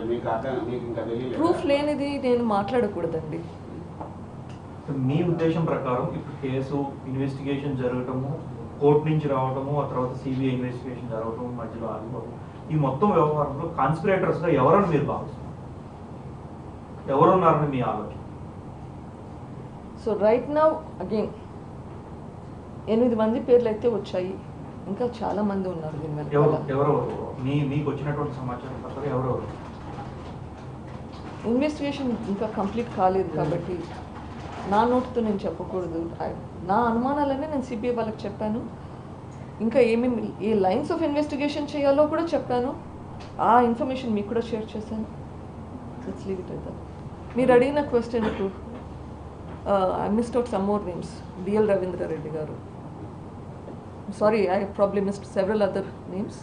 అంటే మీకు అర్థం మీకు ఇంకా తెలియలేదు? ప్రూఫ్ లేనిది నేను మాట్లాడకూడదండి. మీ ఉద్దేశం ప్రకారం ఇప్పుడు కేసు ఇన్వెస్టిగేషన్ జరగటము కోర్టు నుంచి రావటము ఆ తర్వాత సిబిఐ ఇన్వెస్టిగేషన్ జరగటము మధ్యలో ఆగిపోవడం ఈ మొత్తం వ్యవహారంలో కాన్స్పిరేటర్స్గా ఎవరని మీరు భావిస్తున్నారు? ఎవరున్నారని మీ ఆలోచన? సో రైట్ నౌ అగైన్ ఎనిమిది మంది పేర్లు అయితే వచ్చాయి. ఇంకా చాలా మంది ఉన్నారు దీని ఎవరు వెనకాల ఎవరెవరు మీ మీకు వచ్చినటువంటి సమాచారం ప్రకారం ఎవరెవరు? ఇన్వెస్టిగేషన్ ఇంకా కంప్లీట్ కాలేదు కాబట్టి నా నోటితో నేను చెప్పకూడదు. నా అనుమానాలనే నేను సిబిఐ వాళ్ళకి చెప్పాను. ఇంకా ఏమేమి ఏ లైన్స్ ఆఫ్ ఇన్వెస్టిగేషన్ చేయాలో కూడా చెప్పాను. ఆ ఇన్ఫర్మేషన్ మీకు కూడా షేర్ చేశాను. లెట్స్ లీవ్ ఇట్ మీరు అడిగిన క్వశ్చన్కు I missed out some more names BL Ravindra Reddy garu. Sorry I probably missed several other names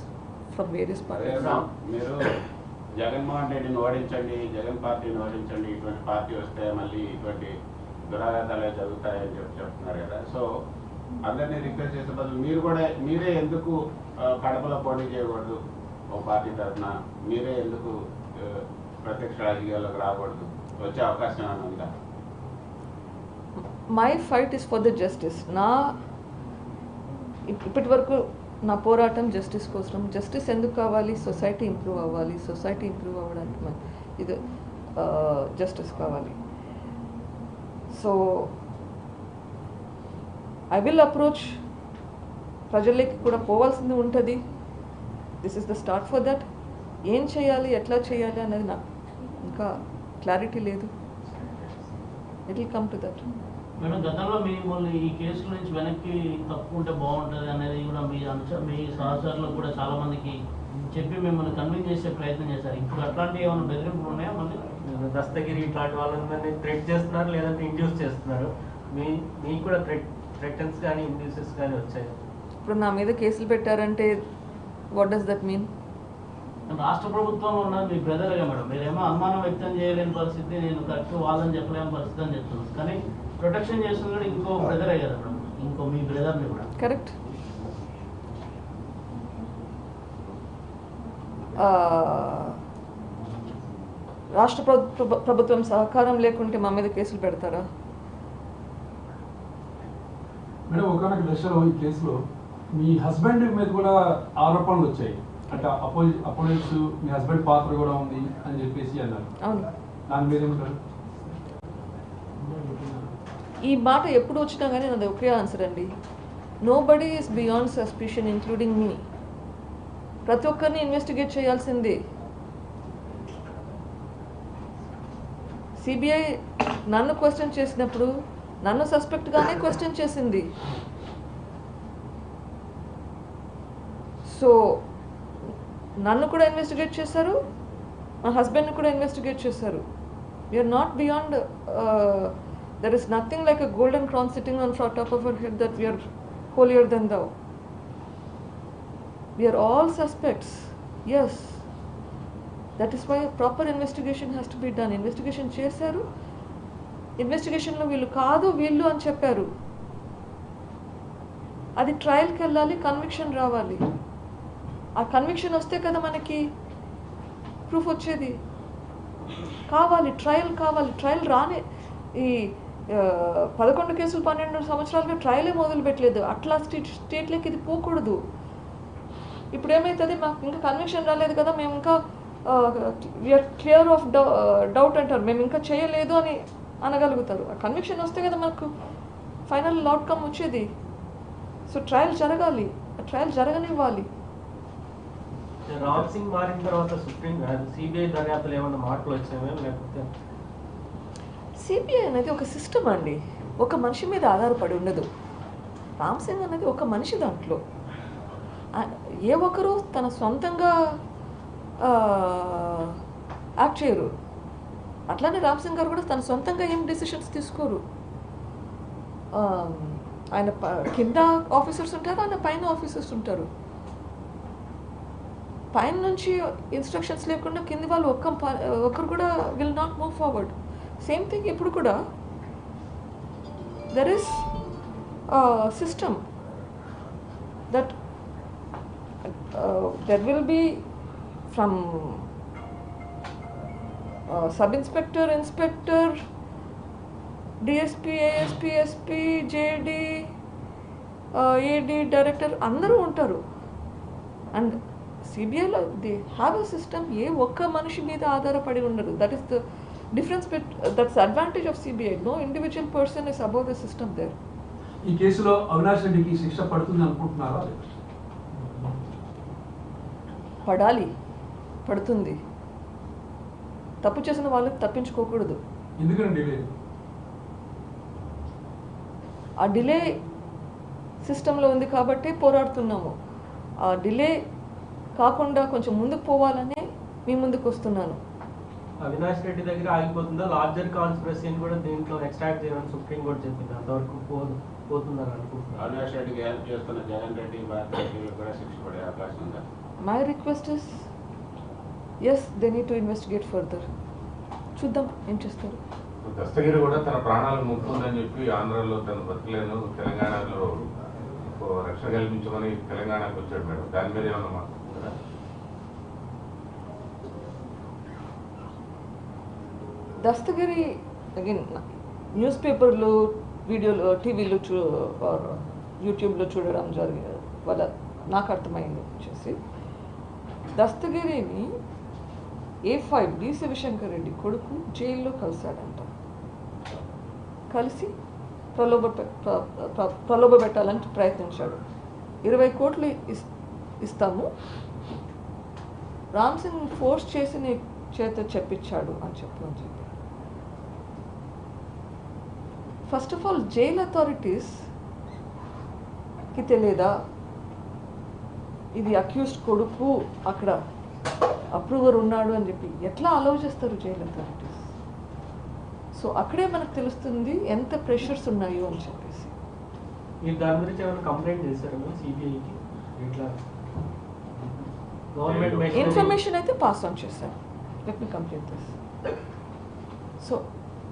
from various parties మీరు జగన్మోహన్ రెడ్డిని ఓడించండి జగన్ పార్టీని ఓడించండి ఇటువంటి పార్టీ వస్తే మళ్ళీ ఇటువంటి దురాఘాతాలే జరుగుతాయని చెప్పి చెప్తున్నారు కదా. సో అందరినీ రిక్వెస్ట్ చేసే బదులు మీరు కూడా మీరే ఎందుకు కడపలో పోటీ చేయకూడదు ఓ పార్టీ తరఫున? మీరే ఎందుకు ప్రత్యక్ష రాజకీయాల్లోకి రాకూడదు? వచ్చే అవకాశం ఏమైనా ఉందా? My fight is for the justice నా ఇప్పటి వరకు నా పోరాటం జస్టిస్ కోసం జస్టిస్ ఎందుకు కావాలి? సొసైటీ ఇంప్రూవ్ అవ్వాలి. సొసైటీ ఇంప్రూవ్ అవ్వడానికి మన ఇది జస్టిస్ కావాలి. సో ఐ విల్ అప్రోచ్ ప్రజల్లోకి కూడా పోవాల్సింది ఉంటుంది. This is the start for that ఏం చేయాలి? ఎట్లా చేయాలి? అనేది నాకు ఇంకా క్లారిటీ లేదు. It will come to that madam గతంలో మిమ్మల్ని ఈ కేసుల నుంచి వెనక్కి తప్పుకుంటే బాగుంటుంది అనేది కూడా మీ అంశ మీ సహచరులకు కూడా చాలా మందికి చెప్పి మిమ్మల్ని కన్విన్స్ చేసే ప్రయత్నం చేశారు. ఇప్పుడు అట్లాంటి ఏమైనా బెదిరింపులు ఉన్నాయా మళ్ళీ? దస్తగిరి ఇట్లాంటి వాళ్ళందరినీ థ్రెట్ చేస్తున్నారు లేదంటే ఇండ్యూస్ చేస్తున్నారు. మీ మీకు కూడా థ్రెట్ థ్రెటన్స్ కానీ ఇండ్యూసెస్ కానీ వచ్చాయి? ఇప్పుడు నా మీద కేసులు పెట్టారంటే వాట్ డస్ దట్ మీన్ రాష్ట్ర ప్రభుత్వంలో ఉన్నది మీ బ్రదర్గా మేడం. మీరేమో అనుమానం వ్యక్తం చేయలేని పరిస్థితి నేను కరెక్ట్ వాళ్ళని చెప్పలేని పరిస్థితి అని చెప్తున్నాను కానీ ప్రొటెక్షన్ చేస్తుంది కూడా ఇంకో బ్రదరే కదా మేడం. ఇంకో మీ బ్రదర్ని కూడా. కరెక్ట్. రాష్ట్ర ప్రభు- ప్రభుత్వం సహకారం లేకుంటే మా మీద కేసులు పెడతారా? మేడం ఒకనొక దశలో ఈ కేసులో మీ హస్బెండ్ మీద కూడా ఆరోపణలు వచ్చాయి. అంటే అపోజి మీ హస్బెండ్ పాత్ర కూడా ఉంది అని చెప్పేసి అన్నారు. దాని మీద ఏమంటారు? ఈ మాట ఎప్పుడు వచ్చినా కానీ నాది ఒకే ఆన్సర్ అండి. Nobody is beyond suspicion including మీ ప్రతి ఒక్కరిని ఇన్వెస్టిగేట్ చేయాల్సిందే. సిబిఐ నన్ను క్వశ్చన్ చేసినప్పుడు నన్ను సస్పెక్ట్గానే క్వశ్చన్ చేసింది. సో నన్ను కూడా ఇన్వెస్టిగేట్ చేశారు మా హస్బెండ్ని కూడా ఇన్వెస్టిగేట్ చేశారు. We are not beyond there is nothing like a golden crown sitting on frat top of our head that we are holier than thou we are all suspects as that is why proper investigation has to be done investigation చేశారు. ఇన్వెస్టిగేషన్లో వీళ్ళు కాదు వీళ్ళు అని చెప్పారు. అది ట్రయల్కి వెళ్ళాలి conviction రావాలి. ఆ కన్విక్షన్ వస్తే కదా మనకి ప్రూఫ్ వచ్చేది. కావాలి ట్రయల్ కావాలి. ట్రయల్ రానే. ఈ పదకొండు కేసులు పన్నెండు సంవత్సరాలుగా ట్రయలే మొదలు పెట్టలేదు. అట్లా స్టేట్ స్టేట్లోకి ఇది పోకూడదు. ఇప్పుడు ఏమవుతుంది మాకు ఇంకా కన్విక్షన్ రాలేదు కదా. మేము ఇంకా విఆర్ క్లియర్ ఆఫ్ డౌట్ అంటారు. మేము ఇంకా చేయలేదు అని అనగలుగుతారు. ఆ కన్విక్షన్ వస్తే కదా మనకు ఫైనల్ అవుట్కమ్ వచ్చేది. సో ట్రయల్ జరగాలి. ఆ ట్రయల్ జరగనివ్వాలి. రామ్ సింగ్ మారిన తర్వాత సుప్రీం సిబిఐ దర్యాప్తులు ఏమన్నా మార్పులు వచ్చాయో లేకపోతే సిబిఐ అనేది ఒక సిస్టమ్ అండి. ఒక మనిషి మీద ఆధారపడి ఉండదు. రామ్ సింగ్ అనేది ఒక మనిషి దాంట్లో. ఏ ఒక్కరు తన సొంతంగా యాక్ట్ చేయరు. అట్లానే రామ్ సింగ్ గారు కూడా తన సొంతంగా ఏం డెసిషన్స్ తీసుకోరు. ఆయన కింద ఆఫీసర్స్ ఉంటారు ఆయన పైన ఆఫీసర్స్ ఉంటారు. పైన నుంచి ఇన్స్ట్రక్షన్స్ లేకుండా కింది వాళ్ళు ఒక్క ప- ఒక్కరు కూడా will not move forward same thing ఇప్పుడు కూడా. There is system that there will be from sub inspector inspector DSP ASP SP JD AD director అందరూ ఉంటారు. అండ్ సిబిఐలో దే హ్యావ్ అ సిస్టమ్ ఏ ఒక్క మనిషి మీద ఆధారపడి ఉండదు. That is the difference bit that's advantage of CBI no individual person is about the system there ఈ కేసులో అవినాష్ రెడ్డికి శిక్ష పడుతుంది అనుకుంటున్నారా? పడాలి. పడుతుంది. తప్పు చేసిన వాళ్ళు తప్పించుకోకూడదు. ఆ డిలే సిస్టంలో ఉంది కాబట్టి పోరాడుతున్నాము. ఆ డిలే కాకుండా కొంచెం ముందుకు పోవాలని మీ ముందుకు వస్తున్నాను. అవినాష్ రెడ్డి దగ్గర ఆగిపోతుందా? లార్జర్ కాన్స్పిరసీని కూడా దీంట్లో ఎక్స్ట్రాక్ట్ చేయమని సుప్రీం కోర్టు చెప్పింది. అంతవరకు పోదు పోతుందని అనుకుంటున్నాను. అవినాష్ రెడ్డికి హెల్ప్ చేస్తున్న జగన్ రెడ్డి కూడా శిక్ష పడే అవకాశం ఉందా? My request is as they need to investigate further చూద్దాం ఏం చేస్తారు? దస్తగిరి కూడా తన ప్రాణాలు ముప్పుందని చెప్పి ఆంధ్రాలో తను బతకలేను తెలంగాణలో రక్షణ కల్పించమని తెలంగాణకు వచ్చాడు మేడం. దాని మీద ఏమన్నా దస్తగిరి అగైన్ న్యూస్ పేపర్లు వీడియోలు టీవీలో చూ యూట్యూబ్లో చూడడం జరిగింది వల్ల నాకు అర్థమైంది వచ్చేసి దస్తగిరిని A five D Sivashankar Reddy కొడుకు జైల్లో కలిశాడంట. కలిసి ప్రలోభ పె- ప్రలోభ పెట్టాలని ప్రయత్నించాడు. ఇరవై కోట్లు ఇస్- ఇస్తాము. రామ్ సింగ్ ఫోర్స్ చేసి నీ చేత చెప్పించాడు అని చెప్పి అని చెప్పి ఫస్ట్ ఆఫ్ ఆల్ జైల్ అథారిటీస్కి తెలియదా ఇది అక్యూస్డ్ కొడుకు అక్కడ అప్రూవర్ ఉన్నాడు అని చెప్పి. ఎట్లా అలౌ చేస్తారు జైల్ అథారిటీస్ సో అక్కడే మనకు తెలుస్తుంది ఎంత ప్రెషర్స్ ఉన్నాయో అని చెప్పేసి. మీరు దాని గురించి ఏమైనా కంప్లైంట్ చేశారు సిబిఐకి ఇట్లా ఇన్ఫర్మేషన్ అయితే పాస్ ఆన్ చేశాను లెట్ మీ కంప్లీట్ సో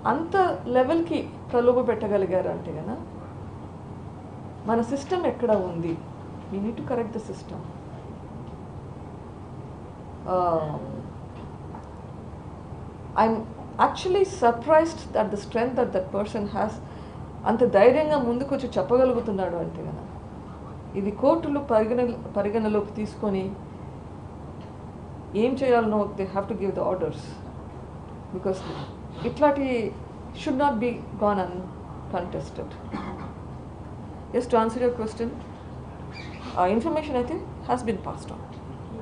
అంత లెవెల్కి ప్రలోభ పెట్టగలిగారు అంటే కదా మన సిస్టమ్ ఎక్కడ ఉంది? We need to correct the system I'm actually surprised that the strength that that person has అంత ధైర్యంగా ముందుకు వచ్చి చెప్పగలుగుతున్నాడు అంటే కదా ఇది కోర్టులు పరిగణ పరిగణలోకి తీసుకొని ఏం చేయాలనో they have to give the orders because ఇట్లాంటి should not be gone uncontested as to answer your question information అయితే హ్యాస్ బిన్ పాస్డ్ ఆన్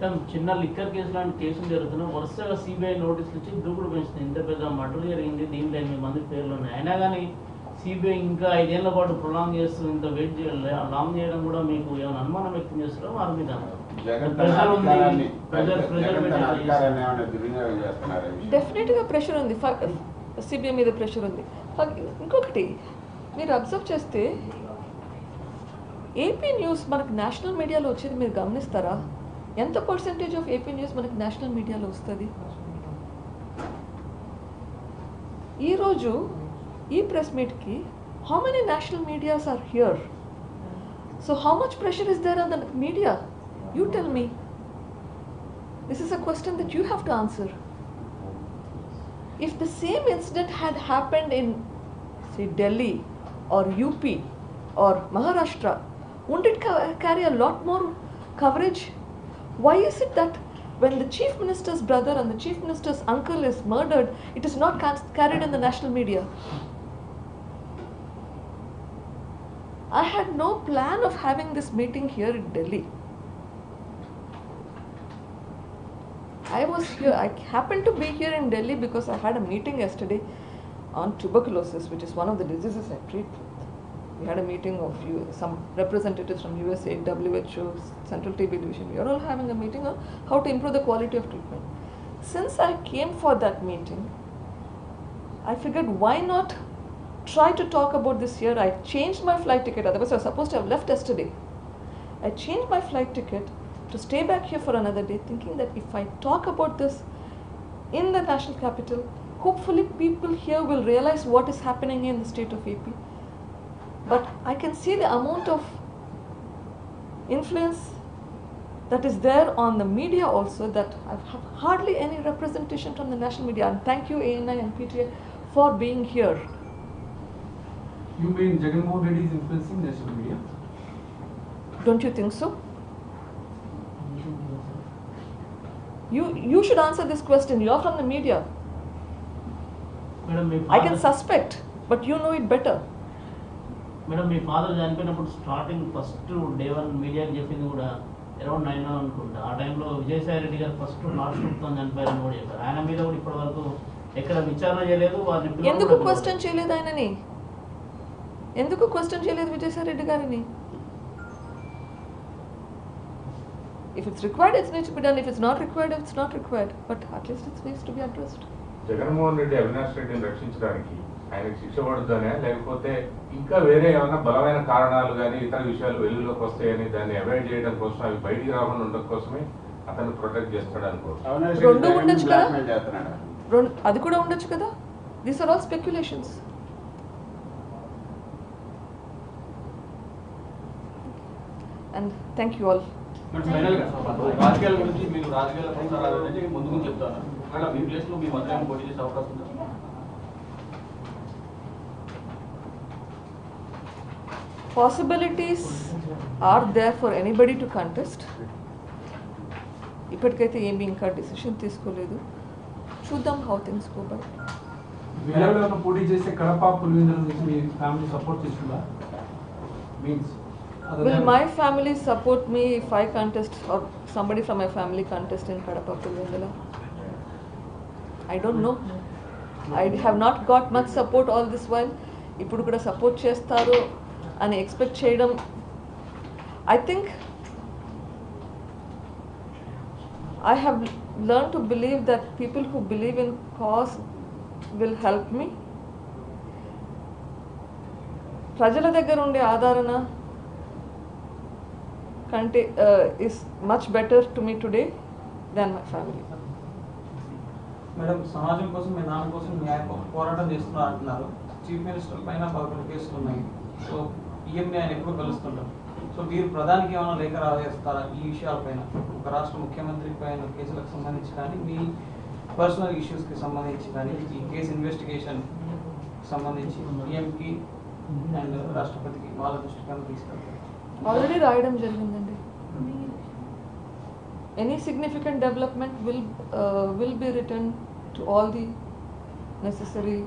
కానీ చిన్న లిక్కర్ కేసు లాంటి కేసులు జరుగుతున్నాయి. వరుసగా సిబిఐ నోటీసులు ఇచ్చి దూకుడు పెంచుతుంది ఇంత పెద్ద మర్డర్ జరిగింది. దీంట్లో ఎనిమిది మంది పేర్లు ఉన్నాయి. అయినా కానీ సిబిఐ ఇంకా ఐదేళ్ళ పాటు ప్రొలాంగ్ చేస్తూ ఇంత వెయిట్ చేయాలి. లాంగ్ చేయడం కూడా మీకు ఏమైనా అనుమానం వ్యక్తం చేస్తారో? వారి మీద ప్రెషర్ ఉంది? డెఫినెట్గా ప్రెషర్ ఉంది సిబిఐ మీద ప్రెషర్ ఉంది. ఇంకొకటి మీరు అబ్జర్వ్ చేస్తే ఏపీ న్యూస్ మనకు నేషనల్ మీడియాలో వచ్చేది మీరు గమనిస్తారా? ఎంత పర్సెంటేజ్ ఆఫ్ ఏపీ న్యూస్ మనకు నేషనల్ మీడియాలో వస్తుంది? ఈరోజు ఈ press మీట్కి how many national medias are here so how much pressure is there on the media you tell me this is a question that you have to answer if the same incident had happened in say delhi or up or maharashtra wouldn't it ca- carry a lot more coverage why is it that when the chief minister's brother and the chief minister's uncle is murdered it is not ca- carried in the national media I had no plan of having this meeting here in delhi I was here, I happened to be here in Delhi because I had a meeting yesterday on tuberculosis, which is one of the diseases I treat with. We had a meeting of you, some representatives from USA, WHO, Central TB Division. We are all having a meeting on how to improve the quality of treatment. Since I came for that meeting, I figured why not try to talk about this here. I changed my flight ticket, otherwise, I was supposed to have left yesterday. I changed my flight ticket to stay back here for another day, thinking that if I talk about this in the national capital, hopefully people here will realize what is happening in the state of AP. But I can see the amount of influence that is there on the media also that I have hardly any representation from the national media. And thank you, ANI and PTA, for being here. You mean Jagan Mohan Reddy is influencing national media? Don't you think so? You, you should answer this question. You're from the media. Madam me I can suspect, but you know it better. Madam me father చనిపోయినప్పుడు starting first day one మీడియాకి చెప్పింది కూడా around nine అనుకుంటా ఆ టైంలో విజయసాయి రెడ్డి గారు first నాట్తో చనిపోయారని కూడా చెప్పారు ఆయన మీద కూడా ఇప్పటి వరకు ఎక్కడ విచారణ చేయలేదు వారిని ఎందుకు క్వశ్చన్ చేయలేదు ఆయనని ఎందుకు క్వశ్చన్ చేయలేదు విజయసాయి రెడ్డి గారిని if it's required it's needs be done if it's not required it's not required but at least it's needs to be addressed Jaganmohan Reddy Avinash రెడ్డిని రక్షించడానికి ఆయనకు శిక్ష పడుతుందనే లేకపోతే ఇంకా వేరే ఏమైనా బలమైన కారణాలు కానీ ఇతర విషయాలు వెలుగులోకి వస్తాయని దాన్ని అవాయిడ్ చేయడం కోసం అవి బయటికి రాకుండా ఉండడం కోసమే అతను ప్రొటెక్ట్ చేస్తాడు అనుకో రెండు ఉండొచ్చు కదా? అది కూడా ఉండొచ్చు కదా? These are all speculations and thank you all but ఫైనల్గా రాజకీయాల గురించి మీరు రాజకీయాల కొనసాగాలని ముందు ముందు చెప్తాను. అలా మీ ప్లేస్లో మీ మంత్రి పోటీ చేసే అవకాశం ఉందా? Possibilities are there for anybody to contest ఇప్పటికైతే ఏమి ఇంకా డిసిషన్ తీసుకోలేదు. చూద్దాం హౌ థింగ్స్ గో బై పోటీ చేసే కడప పులివెందుల నుంచి మీ ఫ్యామిలీ సపోర్ట్ చేస్తుందా? Means Will my family support me if I contest or somebody from my family contest in Kadapa Pulvendala? I don't know. I have not got much support all this while. ఇప్పుడు కూడా support చేస్తారు అని expect చేయడం I think I have learn to believe that people who believe in cause will help me ప్రజల దగ్గర ఉండే ఆదరణ కంటే is much better to me today than my family madam సమాజం కోసం మీ నాన్న కోసం పోరాటం చేస్తున్నారు అంటున్నారు. చీఫ్ మినిస్టర్ పైన పదకొండు కేసులు ఉన్నాయి. సో ఈఎంని ఆయన ఎక్కువ కలుస్తుంటారు. సో మీరు ప్రధానికి ఏమైనా లేఖ రాజేస్తారా ఈ విషయాలపైన ఒక రాష్ట్ర ముఖ్యమంత్రి పైన కేసులకు సంబంధించి కానీ మీ పర్సనల్ ఇష్యూస్కి సంబంధించి కానీ ఈ కేసు ఇన్వెస్టిగేషన్ సంబంధించి ఈఎంకి అండ్ రాష్ట్రపతికి వాళ్ళ దృష్టికి తీసుకెళ్తారు? ఆల్రెడీ రాయడం జరిగిందండి. Any significant development will will be return to all the necessary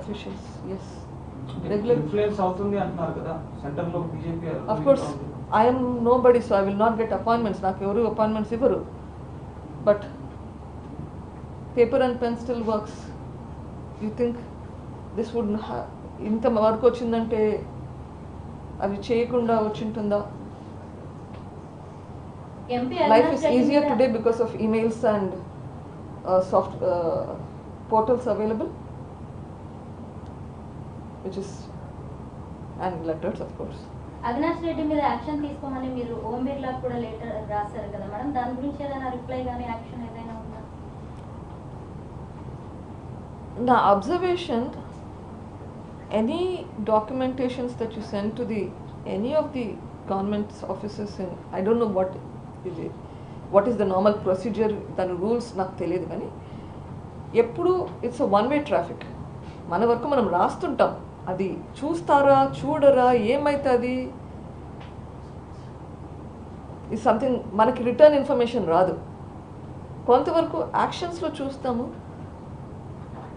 officials as regular influence అవుతుంది అంటున్నారు కదా సెంటర్లో BJP of course I'm nobody so I will not get appointments నాకు ఎవరు అపాయింట్మెంట్స్ ఇవ్వరు. But paper and pen still works you think this would ఇంత వరకు వచ్చిందంటే అవి చేయకుండా వచ్చింటుందా? Life is easier today because of emails and soft portals available which is and letters of course మీద action తీసుకోమని మీరు ఓం బిర్లా కూడా లెటర్ రాశారు కదా మేడం. దాని గురించి ఏదైనా రిప్లై కానీ యాక్షన్ ఏదైనా ఉందా? నా observation any documentations that you send to the any of the government offices in i don't know what is it what is the normal procedure దాని రూల్స్ నాకు తెలియదు కానీ ఎప్పుడు ఇట్స్ వన్ వే ట్రాఫిక్ మన వరకు మనం రాస్తుంటాం అది చూస్తారా చూడరా ఏమవుతుంది ఇది సంథింగ్ మనకి రిటర్న్ ఇన్ఫర్మేషన్ రాదు కొంతవరకు యాక్షన్స్లో చూస్తాము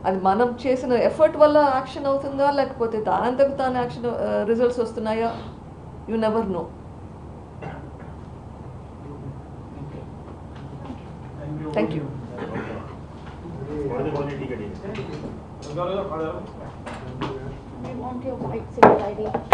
అది మనం చేసిన ఎఫర్ట్ వల్ల యాక్షన్ అవుతుందా? లేకపోతే దానంతకు తాను యాక్షన్ రిజల్ట్స్ వస్తున్నాయా? You never know thank you We want your white ID.